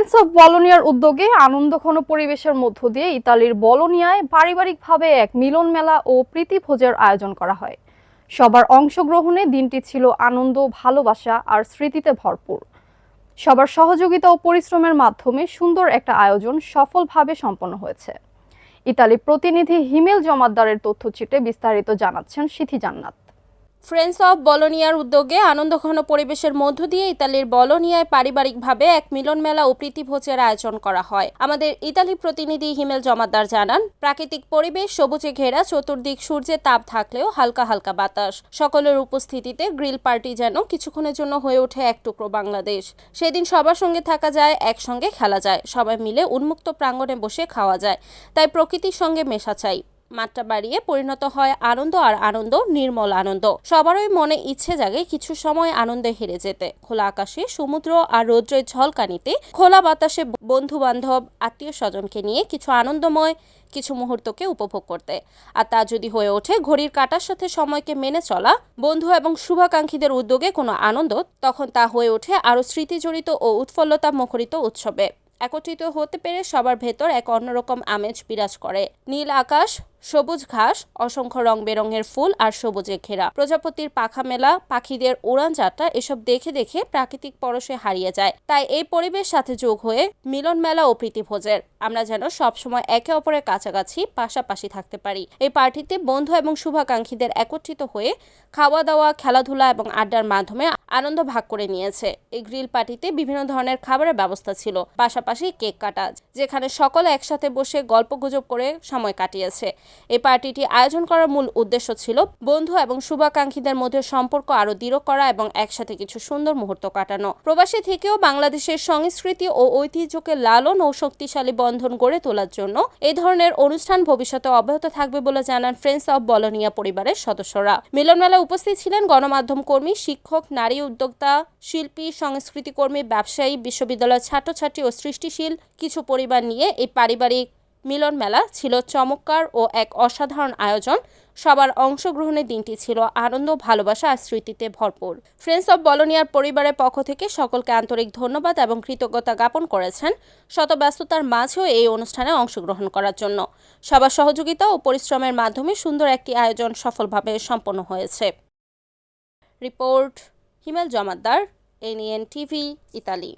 Friends of বলোনিয়ার উদ্যোগে আনন্দঘন পরিবেশের মধ্য দিয়ে ইতালির বলোনিয়ায় পারিবারিকভাবে এক মিলন মেলা ও প্রীতিভোজের আয়োজন করা হয়। সবার অংশগ্রহণে দিনটি ছিল আনন্দ, ভালোবাসা আর স্মৃতিতে ভরপুর। সবার সহযোগিতা ও পরিশ্রমের মাধ্যমে সুন্দর একটা আয়োজন সফলভাবে সম্পন্ন হয়েছে। ইতালি প্রতিনিধি হিমেল জমাদ্দারের তথ্যচিত্রে বিস্তারিত জানাচ্ছেন সিথি জান্নাত। ফ্রেন্ডস অফ বলোনিয়ার উদ্যোগে আনন্দঘন পরিবেশের মধ্য দিয়ে ইতালির বলোনিয়ায় পারিবারিকভাবে এক মিলন মেলা ও প্রীতিভোজের আয়োজন করা হয়। আমাদের ইতালি প্রতিনিধি হিমেল জমাদ্দার জানান, প্রাকৃতিক পরিবেশ সবুজে ঘেরা, চতুর্দিক সূর্যের তাপ থাকলেও হালকা হালকা বাতাস। সকলের উপস্থিতিতে গ্রিল পার্টি যেন কিছুক্ষণের জন্য হয়ে ওঠে এক টুকরো বাংলাদেশ। সেদিন সবার সঙ্গে থাকা যায়, একসঙ্গে খেলা যায়। সবাই মিলে উন্মুক্ত প্রাঙ্গণে বসে খাওয়া যায়। তাই প্রকৃতির সঙ্গে মেশা চাই। মাত্রা বাড়িয়ে পরিণত হয় আনন্দ আর আনন্দ নির্মল আনন্দ। সবারই মনে ইচ্ছে জাগে কিছু সময় আনন্দে হেরে যেতে। খোলা আকাশে সমুদ্র আর রৌদ্রের ঝলকানিতে খোলা বাতাসে বন্ধু বান্ধব আত্মীয় স্বজনকে নিয়ে কিছু আনন্দময়, কিছু মুহূর্তকে উপভোগ করতে। আর তা যদি হয়ে ওঠে, ঘড়ির কাটার সাথে সময়কে মেনে চলা, বন্ধু এবং শুভাকাঙ্ক্ষীদের উদ্যোগে কোনো আনন্দ, তখন তা হয়ে ওঠে আরও স্মৃতিজড়িত ও উৎফুল্লতা মুখরিত উৎসবে। একত্রিত হতে পেরে সবার ভেতর এক অন্যরকম আমেজ বিরাজ করে। নীল আকাশ সবুজ ঘাস, অসংখ্য রং বেরঙের ফুল আর সবুজে ঘেরা। প্রজাপতির পাখা মেলা, পাখিদের উড়ান যাত্রা, এসব দেখে দেখে প্রাকৃতিক পরশে হারিয়ে যায়। তাই এই পরিবেশ সাথে যোগ হয়ে মিলন মেলা ও প্রীতিভোজের। আমরা যেন সবসময় একে অপরের কাছাকাছি, পাশাপাশি থাকতে পারি। এই পার্টিতে বন্ধু এবং শুভাকাঙ্ক্ষীদের একত্রিত হয়ে খাওয়া দাওয়া খেলাধুলা এবং আড্ডার মাধ্যমে আনন্দ ভাগ করে নিয়েছে। এই গ্রিল পার্টিতে বিভিন্ন ধরনের খাবারের ব্যবস্থা ছিল, পাশাপাশি কেক কাটা, যেখানে সকলে একসাথে বসে গল্পগুজব করে সময় কাটিয়েছে। এই পার্টিটি আয়োজন করার মূল উদ্দেশ্য ছিল বন্ধু এবং শুভাকাঙ্ক্ষীদের মধ্যে সম্পর্ক আরও দৃঢ় করা এবং একসাথে কিছু সুন্দর মুহূর্ত কাটানো। প্রবাসী থেকেও বাংলাদেশের সংস্কৃতি ও ঐতিহ্যকে লালন ও শক্তিশালী বন্ধন গড়ে তোলার জন্য এই ধরনের অনুষ্ঠান ভবিষ্যতে অব্যাহত থাকবে বলে জানান ফ্রেন্ডস অব বলোনিয়া পরিবারের সদস্যরা। মিলনমেলায় উপস্থিত ছিলেন গণমাধ্যম কর্মী, শিক্ষক, নারী উদ্যোক্তা, শিল্পী, সংস্কৃতি কর্মী, ব্যবসায়ী, বিশ্ববিদ্যালয়ের ছাত্রছাত্রী ও সৃষ্টিশীল কিছু পরিবার নিয়ে এই পারিবারিক মিলন মেলা ছিল চমৎকার ও এক অসাধারণ আয়োজন। সবার অংশগ্রহণের দিনটি ছিল আনন্দ, ভালোবাসা আর স্মৃতিতে ভরপুর। ফ্রেন্ডস অব বলোনিয়ার পরিবারের পক্ষ থেকে সকলকে আন্তরিক ধন্যবাদ এবং কৃতজ্ঞতা জ্ঞাপন করেছেন শত ব্যস্ততার মাঝেও এই অনুষ্ঠানে অংশগ্রহণ করার জন্য। সবার সহযোগিতা ও পরিশ্রমের মাধ্যমে সুন্দর একটি আয়োজন সফলভাবে সম্পন্ন হয়েছে। Report Himel Jamaddar NN TV Italy